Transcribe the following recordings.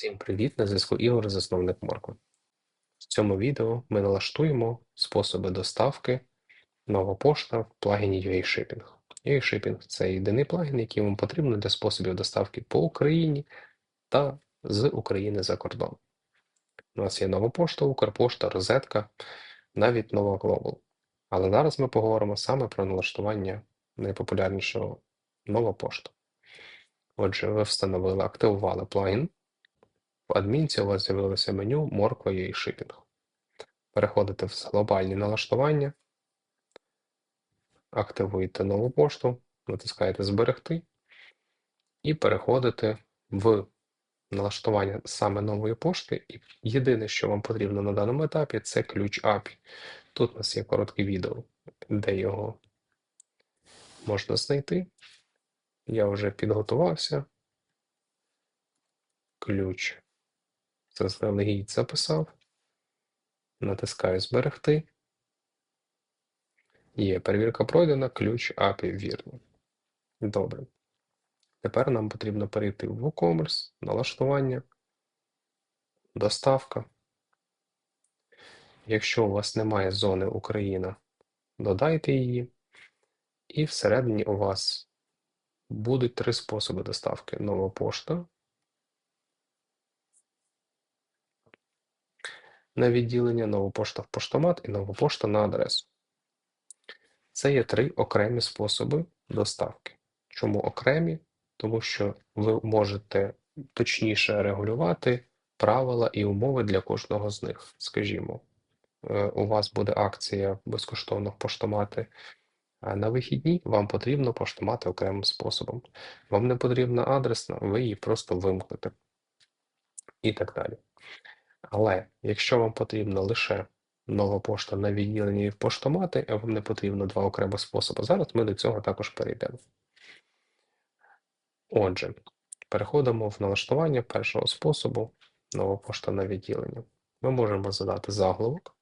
Всім привіт! На зв'язку Ігор, засновник Моркви. В цьому відео ми налаштуємо способи доставки нова пошта в плагіні UA-Shipping. UA-Shipping – це єдиний плагін, який вам потрібен для способів доставки по Україні та з України за кордон. У нас є нова пошта, Укрпошта, розетка, навіть нова Global. Але зараз ми поговоримо саме про налаштування найпопулярнішого нова пошта. Отже, ви встановили, активували плагін. В адмінці у вас з'явилося меню Морква і Shipping. Переходите в глобальні налаштування, активуєте нову пошту, натискаєте Зберегти і переходите в налаштування саме нової пошти. І єдине, що вам потрібно на даному етапі, це ключ API. Тут у нас є коротке відео, де його можна знайти. Я вже підготувався. Ключ заздалегідь записав. Натискаю Зберегти. Є перевірка пройдена, ключ API вірний. Добре. Тепер нам потрібно перейти в WooCommerce, налаштування, доставка. Якщо у вас немає зони Україна, додайте її. І всередині у вас будуть три способи доставки: нова пошта. На відділення, нова пошта в поштомат і нова пошта на адресу. Це є три окремі способи доставки. Чому окремі? Тому що ви можете точніше регулювати правила і умови для кожного з них. Скажімо, е, у вас буде акція безкоштовно поштомати на вихідні, вам потрібно поштомати окремим способом. Вам не потрібна адресна, ви її просто вимкнете і так далі. Але якщо вам потрібна лише нова пошта на відділенні в поштомати, вам не потрібно два окремі способи. Зараз ми до цього також перейдемо. Отже, переходимо в налаштування першого способу нова пошта на відділення. Ми можемо задати заголовок,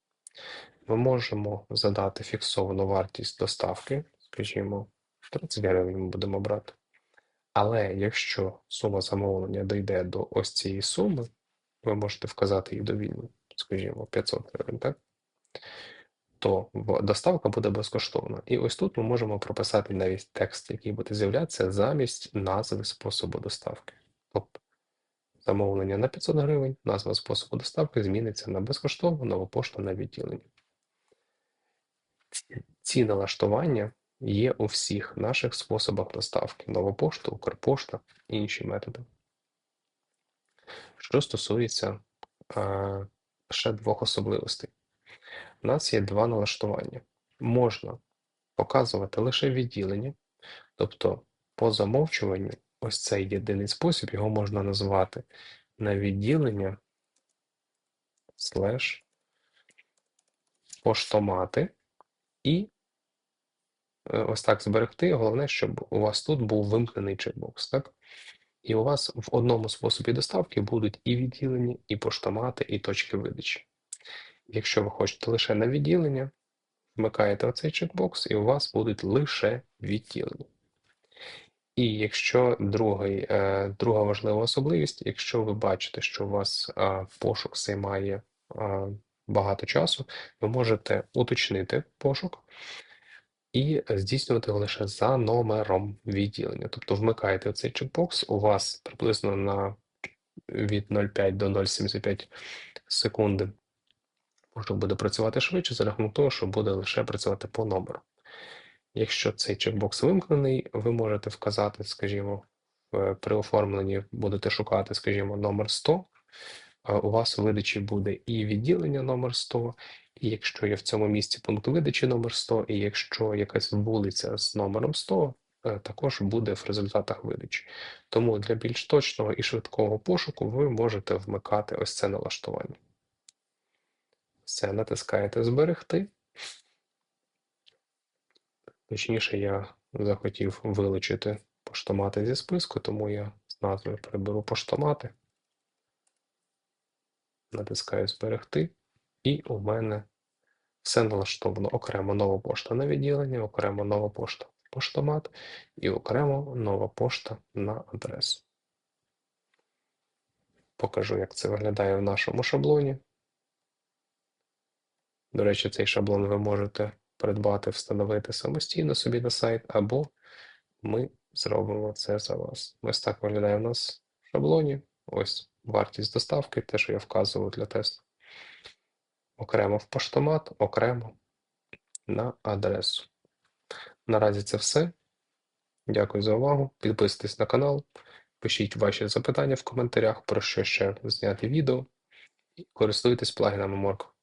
ми можемо задати фіксовану вартість доставки, скажімо, 30 гривень ми будемо брати. Але якщо сума замовлення дійде до ось цієї суми, ви можете вказати її довільно, скажімо, 500 гривень, так? то доставка буде безкоштовна. І ось тут ми можемо прописати навіть текст, який буде з'являтися замість назви способу доставки. Тобто замовлення на 500 гривень, назва способу доставки зміниться на безкоштовну нову на відділення. Ці налаштування є у всіх наших способах доставки: нова пошта, Укрпошта і інші методи. Що стосується а, ще двох особливостей. У нас є два налаштування. Можна показувати лише відділення, тобто по замовчуванню, ось цей єдиний спосіб, його можна назвати на відділення слеш поштомати і е, ось так зберегти. Головне, щоб у вас тут був вимкнений чекбокс. так? І у вас в одному способі доставки будуть і відділення, і поштомати, і точки видачі. Якщо ви хочете лише на відділення, вмикаєте оцей чекбокс, і у вас будуть лише відділення. І якщо другий, е, друга важлива особливість, якщо ви бачите, що у вас е, пошук займає е, багато часу, ви можете уточнити пошук і здійснювати його лише за номером відділення. Тобто вмикаєте цей чекбокс, у вас приблизно на від 0,5 до 0,75 секунди пошук буде працювати швидше за рахунок того, що буде лише працювати по номеру. Якщо цей чекбокс вимкнений, ви можете вказати, скажімо, при оформленні будете шукати, скажімо, номер 100. У вас у видачі буде і відділення номер 100, і якщо є в цьому місці пункт видачі номер 100, і якщо якась вулиця з номером 100, е, також буде в результатах видачі. Тому для більш точного і швидкого пошуку ви можете вмикати ось це налаштування. Все, натискаєте Зберегти. Точніше, я захотів вилучити поштомати зі списку, тому я з назви приберу поштомати. Натискаю Зберегти, і у мене все налаштовано. Окремо нова пошта на відділення, окремо нова пошта поштомат і окремо нова пошта на адресу. покажу, як це виглядає в нашому шаблоні. До речі, цей шаблон ви можете придбати, встановити самостійно собі на сайт, або ми зробимо це за вас. Ось так виглядає в нас в шаблоні. Ось вартість доставки, те, що я вказував для тесту. Окремо в поштомат, окремо на адресу. Наразі це все. Дякую за увагу. Підписуйтесь на канал, пишіть ваші запитання в коментарях, про що ще зняти відео. Користуйтесь плагінами Морк.